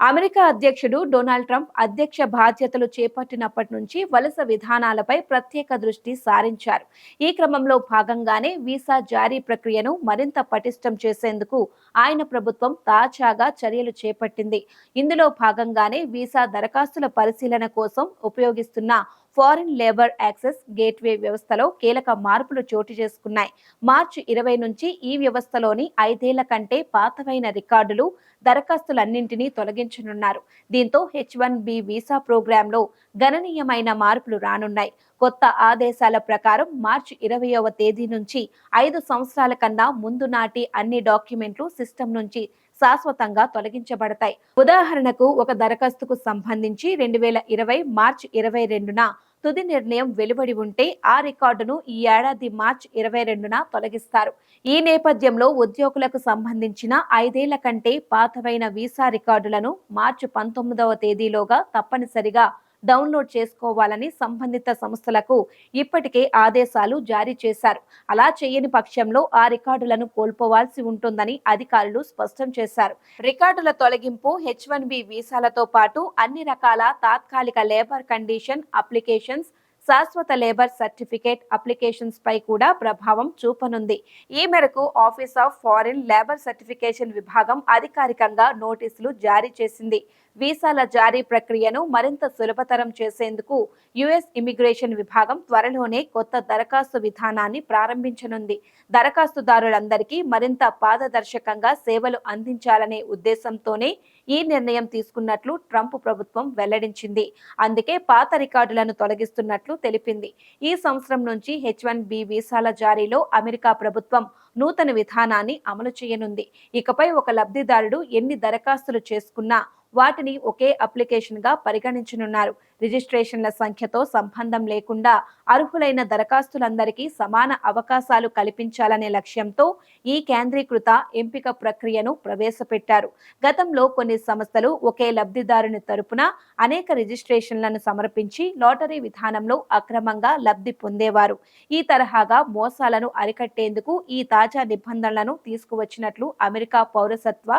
America అధ్యక్షుడు Donald Trump అధ్యక్ష బాధ్యతలు చేపట్టినప్పటి నుంచి వలస విధానాలపై ప్రత్యేక దృష్టి సారించారు. ఈ క్రమంలో భాగంగానే వీసా జారీ ప్రక్రియను మరింత పటిష్టం చేసేందుకు ఆయన ప్రభుత్వం తాజాగా చర్యలు చేపట్టింది. ఇందులో భాగంగానే వీసా దరఖాస్తుల పరిశీలన కోసం ఉపయోగిస్తున్న ఫారిన్ లేబర్ యాక్సెస్ గేట్వే వ్యవస్థలో కీలక మార్పులు చోటు చేసుకున్నాయి. మార్చి ఇరవై నుంచి ఈ వ్యవస్థలోని ఐదేళ్ళ కంటే పాతవైన రికార్డులు దరఖాస్తులన్నింటినీ తొలగించనున్నారు. దీంతో హెచ్ వన్ బి వీసా ప్రోగ్రాంలో గణనీయమైన మార్పులు రానున్నాయి. కొత్త ఆదేశాల ప్రకారం మార్చి ఇరవయవ తేదీ నుంచి ఐదు సంవత్సరాల కన్నా ముందు నాటి అన్ని డాక్యుమెంట్లు సిస్టమ్ నుంచి శాశ్వతంగా తొలగించబడతాయి. ఉదాహరణకు ఒక దరఖాస్తుకు సంబంధించి రెండు వేల ఇరవై మార్చి ఇరవై రెండున తుది నిర్ణయం వెలువడి ఉంటే ఆ రికార్డును ఈ ఏడాది మార్చ్ ఇరవై రెండున తొలగిస్తారు. ఈ నేపథ్యంలో ఉద్యోగులకు సంబంధించిన ఐదేళ్ళ కంటే పాతవైన వీసా రికార్డులను మార్చి పంతొమ్మిదవ తేదీలోగా తప్పనిసరిగా డౌన్లోడ్ చేసుకోవాలని సంబంధిత సంస్థలకు ఇప్పటికే ఆదేశాలు జారీ చేశారు. అలా చేయని పక్షంలో ఆ రికార్డులను కోల్పోవాల్సి ఉంటుందని అధికారులు స్పష్టం చేశారు. రికార్డుల తొలగింపు హెచ్ వన్ బి వీసాలతో పాటు అన్ని రకాల తాత్కాలిక లేబర్ కండిషన్ అప్లికేషన్స్ శాశ్వత లేబర్ సర్టిఫికేట్ అప్లికేషన్స్ పై కూడా ప్రభావం చూపనుంది. ఈ మేరకు office of foreign labour certification విభాగం అధికారికంగా నోటీసులు జారీ చేసింది. వీసాల జారీ ప్రక్రియను మరింత సులభతరం చేసేందుకు యుఎస్ ఇమిగ్రేషన్ విభాగం త్వరలోనే కొత్త దరఖాస్తు విధానాన్ని ప్రారంభించనుంది. దరఖాస్తుదారులందరికీ మరింత పారదర్శకంగా సేవలు అందించాలనే ఉద్దేశంతోనే ఈ నిర్ణయం తీసుకున్నట్లు ట్రంప్ ప్రభుత్వం వెల్లడించింది. అందుకే పాత రికార్డులను తొలగిస్తున్నట్లు తెలిపింది. ఈ సంవత్సరం నుంచి హెచ్ వన్ బి వీసాల జారీలో అమెరికా ప్రభుత్వం నూతన విధానాన్ని అమలు చేయనుంది. ఇకపై ఒక లబ్ధిదారుడు ఎన్ని దరఖాస్తులు చేసుకున్నా వాటిని ఒకే అప్లికేషన్గా పరిగణించనున్నారు. రిజిస్ట్రేషన్ల సంఖ్యతో సంబంధం లేకుండా అర్హులైన దరఖాస్తులందరికీ సమాన అవకాశాలు కల్పించాలనే లక్ష్యంతో ఈ కేంద్రీకృత ఎంపిక ప్రక్రియను ప్రవేశపెట్టారు. గతంలో కొన్ని సంస్థలు ఒకే లబ్ధిదారుని తరపున అనేక రిజిస్ట్రేషన్లను సమర్పించి లాటరీ విధానంలో అక్రమంగా లబ్ధి పొందేవారు. ఈ తరహాగా మోసాలను అరికట్టేందుకు ఈ తాజా నిబంధనలను తీసుకువచ్చినట్లు అమెరికా పౌరసత్వ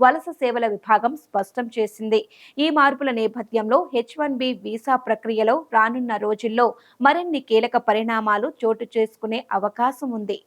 వలస సేవల విభాగం స్పష్టం చేసింది. ఈ మార్పుల నేపథ్యంలో హెచ్ వన్ బి వీసా ప్రక్రియలో రానున్న రోజుల్లో మరిన్ని కీలక పరిణామాలు చోటు చేసుకునే అవకాశం ఉంది.